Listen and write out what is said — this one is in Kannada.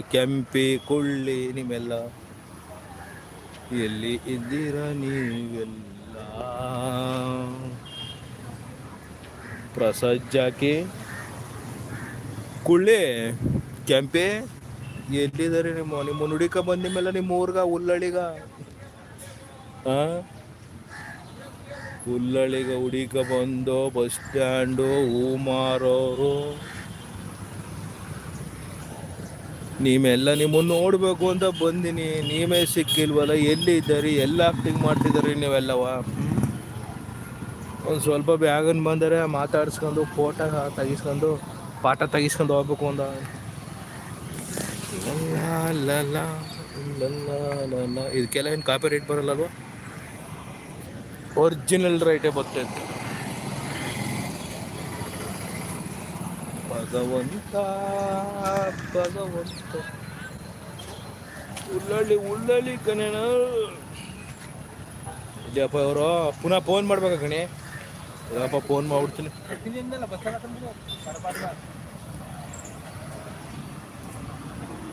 ಕೆಂಪಿ ಕುಳ್ಳಿ ನಿಮ್ಮೆಲ್ಲ. ಎಲ್ಲಿ ಇದ್ದೀರ ನೀವೆಲ್ಲ? ಪ್ರಸಜ್ಜಾಕಿ ಕುಳ್ಳಿ, ಕೆಂಪಿ, ಎಲ್ಲಿದ್ದಾರೆ ನಿಮ್ಮ ನಿಮ್ಮ ನುಡಿಕ ಬಂದ ಮೇಲೆ ನಿಮ್ಮ ಊರ್ಗ, ಉಲ್ಲಳಿಗ? ಆ? ಉಲ್ಲಳಿಗ ಹುಡಿಕ ಬಂದು ಬಸ್ ಸ್ಟ್ಯಾಂಡು, ಹೂ ಮಾರೋರು. ನೀವೆಲ್ಲ ನಿಮ್ಮನ್ನು ನೋಡಬೇಕು ಅಂತ ಬಂದಿನಿ. ನೀವೇ ಸಿಕ್ಕಿಲ್ವಲ್ಲ, ಎಲ್ಲಿ ಇದ್ದೀರಿ? ಎಲ್ಲ ಆಕ್ಟಿಂಗ್ ಮಾಡ್ತಿದ್ದೀರಿ ನೀವೆಲ್ಲವ? ಒಂದು ಸ್ವಲ್ಪ ಬ್ಯಾಗನ್ ಬಂದರೆ ಮಾತಾಡಿಸ್ಕೊಂಡು ಫೋಟೋ ತೆಗಿಸ್ಕೊಂಡು, ಪಾಠ ತೆಗಿಸ್ಕೊಂಡು ಹೋಗ್ಬೇಕು ಅಂತ. ಇದಕ್ಕೆಲ್ಲ ಏನು ಕಾಪಿ ರೈಟ್ ಬರಲ್ಲಲ್ವ ಒರಿಜಿನಲ್ ರೈಟೇ ಬರ್ತೈತೆ. ಭಗವಂತ ಭಗವಂತ. ಉಳ್ಳಳ್ಳಿ ಉಳ್ಳಳ್ಳಿ ಕಣೇಣ ಇಲ್ಲಪ್ಪ ಅವರು ಪುನಃ ಫೋನ್ ಮಾಡ್ಬೇಕಾ ಕಣೆ? ಇಲ್ಲಪ್ಪ ಫೋನ್ ಮಾಡ್ಬಿಡ್ತೀನಿ.